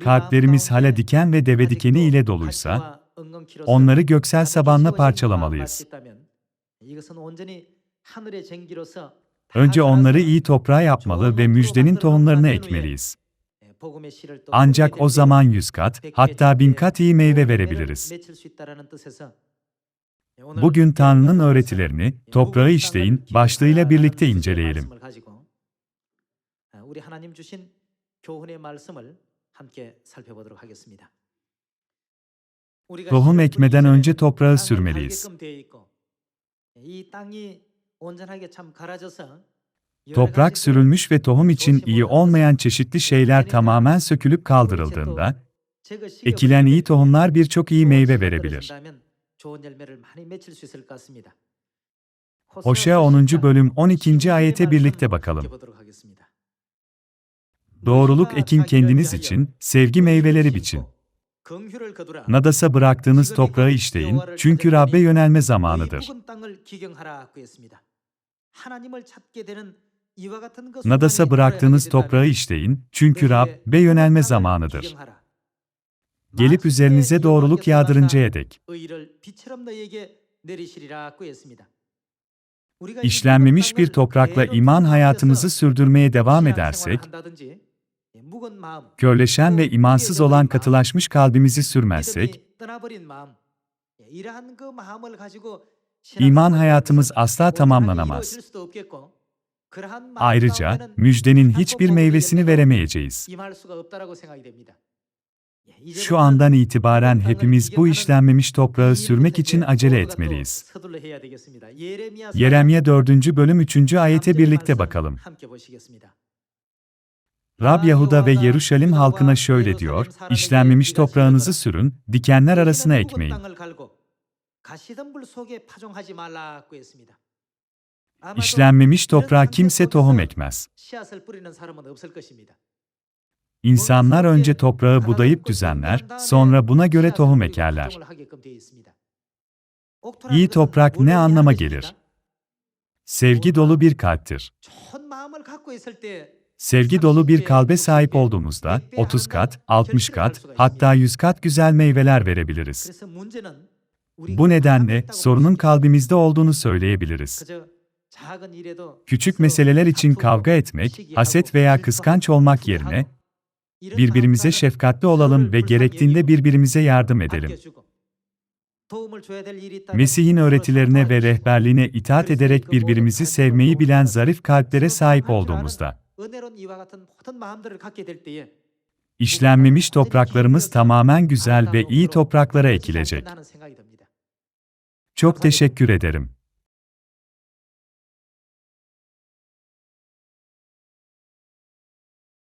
kalplerimiz hala diken ve deve dikeni ile doluysa, onları göksel sabanla parçalamalıyız. Önce onları iyi toprağa yapmalı ve müjdenin tohumlarını ekmeliyiz. Ancak o zaman yüz kat, hatta bin kat iyi meyve verebiliriz. Bugün Tanrı'nın öğretilerini, toprağı işleyin, başlığıyla birlikte inceleyelim. Tohum ekmeden önce toprağa sürmeliyiz. Toprak sürülmüş ve tohum için iyi olmayan çeşitli şeyler tamamen sökülüp kaldırıldığında, ekilen iyi tohumlar birçok iyi meyve verebilir. Hoşea 10. bölüm 12. ayete birlikte bakalım. Doğruluk ekin kendiniz için, sevgi meyveleri biçin. Nadasa bıraktığınız toprağı işleyin, çünkü Rabbe yönelme zamanıdır. Nadasa bıraktığınız toprağı işleyin, çünkü Rabbe yönelme zamanıdır. Gelip üzerinize doğruluk yağdırıncaya dek. İşlenmemiş bir toprakla iman hayatımızı sürdürmeye devam edersek, körleşen ve imansız olan katılaşmış kalbimizi sürmezsek, iman hayatımız asla tamamlanamaz. Ayrıca, müjdenin hiçbir meyvesini veremeyeceğiz. Şu andan itibaren hepimiz bu işlenmemiş toprağı sürmek için acele etmeliyiz. Yeremye 4. bölüm 3. ayete birlikte bakalım. Rab Yahuda ve Yeruşalim halkına şöyle diyor, işlenmemiş toprağınızı sürün, dikenler arasına ekmeyin. İşlenmemiş toprağa kimse tohum ekmez. İnsanlar önce toprağı budayıp düzenler, sonra buna göre tohum ekerler. İyi toprak ne anlama gelir? Sevgi dolu bir kalptir. Sevgi dolu bir kalbe sahip olduğumuzda 30 kat, 60 kat, hatta 100 kat güzel meyveler verebiliriz. Bu nedenle sorunun kalbimizde olduğunu söyleyebiliriz. Küçük meseleler için kavga etmek, haset veya kıskanç olmak yerine birbirimize şefkatli olalım ve gerektiğinde birbirimize yardım edelim. Mesih'in öğretilerine ve rehberliğine itaat ederek birbirimizi sevmeyi bilen zarif kalplere sahip olduğumuzda, işlenmemiş topraklarımız tamamen güzel ve iyi topraklara ekilecek. Çok teşekkür ederim.